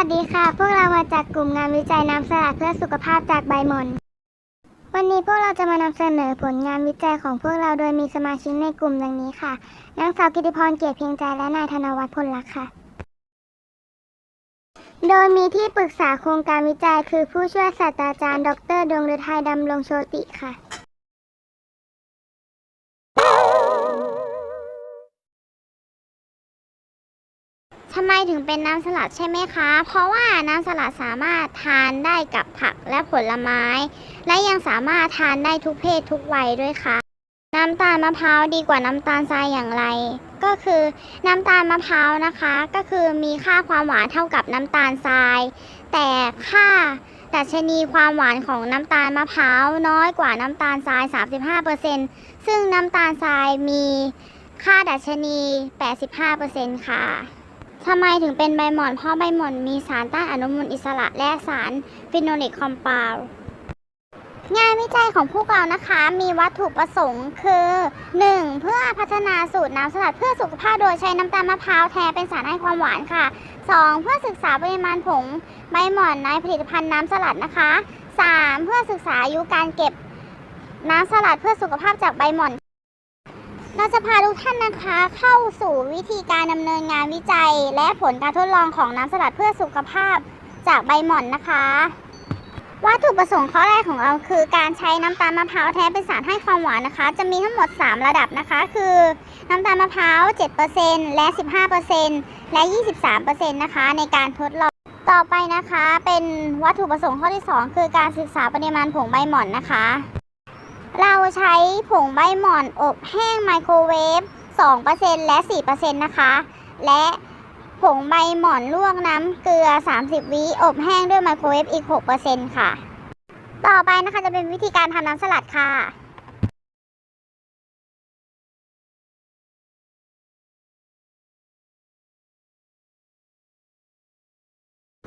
วัสดีค่ะ พวกเรามาจากกลุ่มงานวิจัยน้ำสลัดเพื่อสุขภาพจากใบมอนวันนี้พวกเราจะมานำเสนอผลงานวิจัยของพวกเราโดยมีสมาชิกในกลุ่มดังนี้ค่ะ นางสาวกิติพรเกียรติเพียงใจและนายธนวัฒน์พลลักษ์ค่ะ โดยมีที่ปรึกษาโครงการวิจัยคือผู้ช่วยศาสตราจารย์ ดร ดวงฤทัยดำรงโชติค่ะำไมถึงเป็นน้ำสลัดใช่ไหมคะ เพราะว่าน้ำสลัดสามารถทานได้กับผักและผลไม้ และยังสามารถทานได้ทุกเพศทุกวัยด้วยค่ะ น้ำตาลมะพร้าวดีกว่าน้ำตาลทรายอย่างไร ก็คือน้ำตาลมะพร้าวนะคะ ก็คือมีค่าความหวานเท่ากับน้ำตาลทราย แต่ค่าดัชนีความหวานของน้ำตาลมะพร้าวน้อยกว่าน้ำตาลทราย 35%ซึ่งน้ำตาลทรายมีค่าดัชนี 85%ค่ะ ทำไมถึงเป็นใบหม่อน เพราะใบหม่อนมีสารต้านอนุมูลอิสระและสารฟิโนลิกคอมเพลงานวิจัยของพวกเรานะคะ มีวัตถุประสงค์คือ 1. เพื่อพัฒนาสูตรน้ำสลัดเพื่อสุขภาพโดยใช้น้ำตาลมะพร้าวแทนเป็นสารให้ความหวานค่ะ 2. เพื่อศึกษาปริมาณผงใบหม่อนในผลิตภัณฑ์น้ำสลัดนะคะ 3. เพื่อศึกษาอายุการเก็บน้ำสลัดเพื่อสุขภาพจากใบหม่อน เราจะพาทุกท่านนะคะเข้าสู่วิธีการดำเนินงานวิจัย และผลการทดลองของน้ำสลัดเพื่อสุขภาพจากใบหม่อนนะคะ วัตถุประสงค์ข้อแรกของเราคือการใช้น้ำตาลมะพร้าวแท้เป็นสารให้ความหวานนะคะ จะมีทั้งหมด 3 ระดับนะคะ คือน้ำตาลมะพร้าว 7%และ 15%และ 23%นะคะในการทดลองต่อไปนะคะเป็นวัตถุประสงค์ข้อที่ 2 คือการศึกษาปริมาณผงใบหม่อนนะคะ เราใช้ผงใบหม่อนอบแห้งไมโครเวฟ 2%และ 4%นะคะ และผงใบหม่อนลวกน้ำเกลือ 30 วิอบแห้งด้วยไมโครเวฟอีก 6%ค่ะ ต่อไปนะคะจะเป็นวิธีการทำน้ำสลัดค่ะ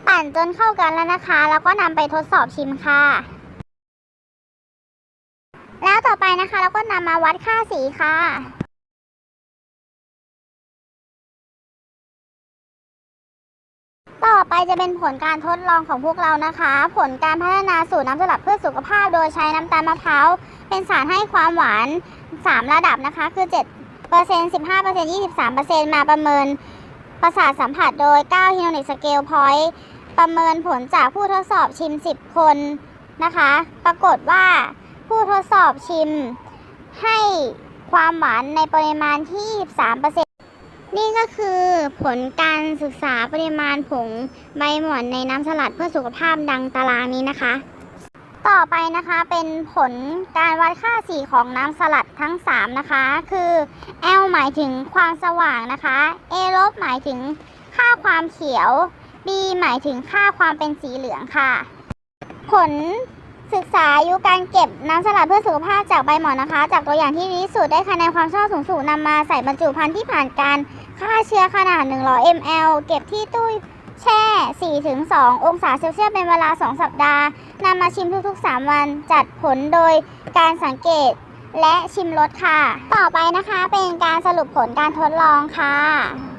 ปั่นจนเข้ากันแล้วนะคะ แล้วก็นำไปทดสอบชิมค่ะ แล้วต่อไปนะคะเราก็นำมาวัดค่าสีค่ะต่อไปจะเป็นผลการทดลองของพวกเรานะคะ ผลการพัฒนาสูตรน้ำสลัดเพื่อสุขภาพโดยใช้น้ำตาลมะพร้าวเป็นสารให้ความหวาน 3 ระดับนะคะ คือ 7% 15% 23%มาประเมินประสาทสัมผัสโดย9 h i n o n i c Scale Point ประเมินผลจากผู้ทดสอบชิม 10 คนนะคะ ปรากฏว่า ผู้ทดสอบชิม ให้ความหวานในปริมาณที่3%นี่ก็คือผลการศึกษาปริมาณผงใบหม่อนในน้ำสลัดเพื่อสุขภาพดังตารางนี้นะคะ ต่อไปนะคะเป็นผลการวัดค่าสีของน้ำสลัดทั้ง 3 นะคะ คือ L หมายถึงความสว่างนะคะ A ลบหมายถึงค่าความเขียว B หมายถึงค่าความเป็นสีเหลืองค่ะ ผล ศึกษาอายุการเก็บน้ำสลัดเพื่อสุขภาพจากใบหมอนนะคะ จากตัวอย่างที่ดีที่สุดได้คะแนนความชอบสูงสุดนำมาใส่บรรจุภัณฑ์ที่ผ่านการฆ่าเชื้อขนาด 100 ml เก็บที่ตู้แช่ 4-2 องศาเซลเซียสเป็นเวลา 2 สัปดาห์นำมาชิมทุกๆ 3 วันจัดผลโดยการสังเกตและชิมรสค่ะ ต่อไปนะคะเป็นการสรุปผลการทดลองค่ะ